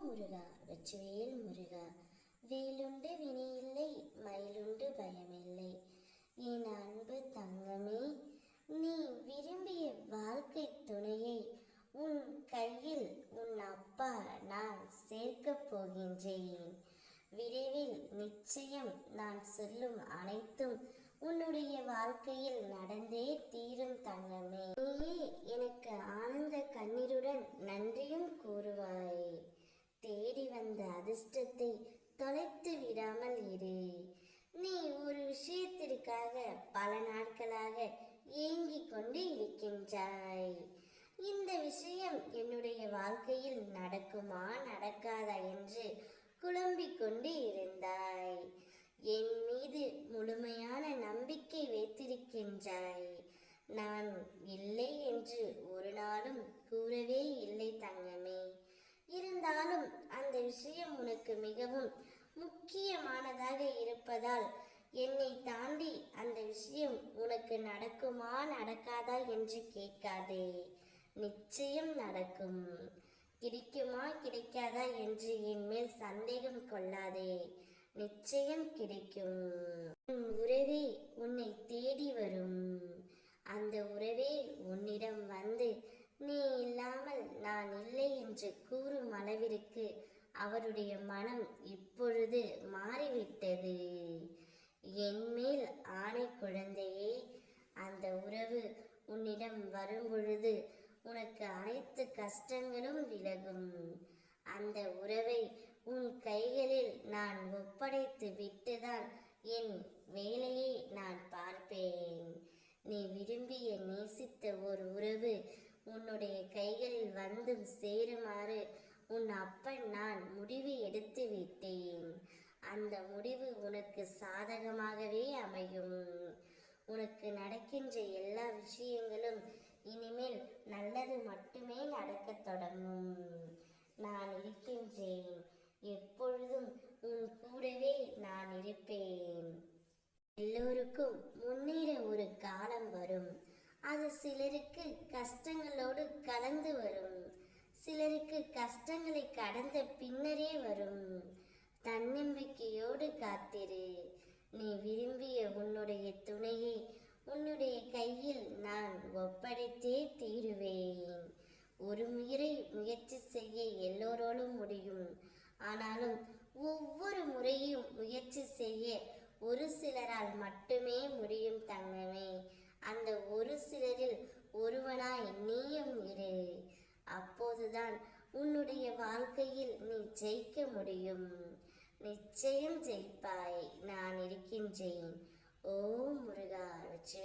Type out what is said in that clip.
முருகா வெற்றிவேல் முருகா. வேலுண்டு வினையில்லை மயிலுண்டு பயமில்லை. என் அன்பு தங்கமே நீ விரும்பிய வாழ்க்கை துணையை உன் கையில் உன் அப்பா நான் சேர்க்கப் போகின்றேன். விரைவில் நிச்சயம் நான் சொல்லும் அனைத்தும் உன்னுடைய வாழ்க்கையில் நடந்தே தீ தங்கமே நீயே எனக்கு ஆனந்த கண்ணீருடன் நன்றியும் கூறுவாய் தேடி வந்த அதிர்ஷ்டத்தை தொலைத்து விடாமல் இரு நீ ஒரு விஷயத்திற்காக பல நாட்களாக ஏங்கிக் கொண்டு இருக்கின்றாய். இந்த விஷயம் என்னுடைய வாழ்க்கையில் நடக்குமா நடக்காதா என்று குழம்பிக் கொண்டு இருந்தாய். என் மீது முழுமையான நம்பிக்கை வைத்திருக்கின்றாய். நான் இல்லை என்று ஒரு நாளும் கூறவே இல்லை தங்கமே. இருந்தாலும் அந்த விஷயம் உனக்கு மிகவும் முக்கியமானதாக இருப்பதால் என்னை தாண்டி அந்த விஷயம் உனக்கு நடக்குமா நடக்காதா என்று கேட்காதே. நிச்சயம் நடக்கும். கிடைக்குமா கிடைக்காதா என்று என் மேல் சந்தேகம் கொள்ளாதே. நிச்சயம் கிடைக்கும். உன் உறவே உன்னை தேடி வரும். அந்த உறவே உன்னிடம் வந்து நீ இல்லாமல் நான் இல்லை என்று கூறும் அளவிற்கு அவருடைய மனம் இப்பொழுது மாறிவிட்டது. என் மேல் ஆணை குழந்தையே அந்த உறவு உன்னிடம் வரும்பொழுது உனக்கு அனைத்து கஷ்டங்களும் விலகும். அந்த உறவை உன் கைகளில் நான் ஒப்படைத்து விட்டுதான் என் வேலையை நான் பார்ப்பேன். நீ விரும்பிய நேசித்த ஒரு உறவு உன்னுடைய கைகளில் வந்து சேருமாறு உன் அப்பன் நான் முடிவு அந்த முடிவு உனக்கு சாதகமாகவே அமையும். உனக்கு நடக்கின்ற எல்லா விஷயங்களும் இனிமேல் நல்லது மட்டுமே நடக்கத் தொடங்கும். நான் இருக்கின்றேன். எப்பொழுதும் உன் கூடவே நான் இருப்பேன். எல்லோருக்கும் முன்னேற ஒரு காலம் வரும். அது சிலருக்கு கஷ்டங்களோடு கலந்து வரும். சிலருக்கு கஷ்டங்களை கடந்த பின்னரே வரும். காத்திரு. நீ விரும்பிய உன்னுடைய துணையை உன்னுடைய கையில் நான் ஒப்படைத்தே தீருவேன். ஒரு முறை முயற்சி செய்ய எல்லோரோடும் முடியும். ஆனாலும் ஒவ்வொரு முறையும் முயற்சி செய்ய ஒரு சிலரால் மட்டுமே முடியும் தங்கமே. அந்த ஒரு சிலரில் ஒருவனாய் நீயும் இரு. அப்போதுதான் உன்னுடைய வாழ்க்கையில் நீ ஜெயிக்க முடியும். நிச்சயம் ஜெயிப்பாய் நான் இருக்கின்றேன் ஓ முருகா வெற்றிவேல் முருகா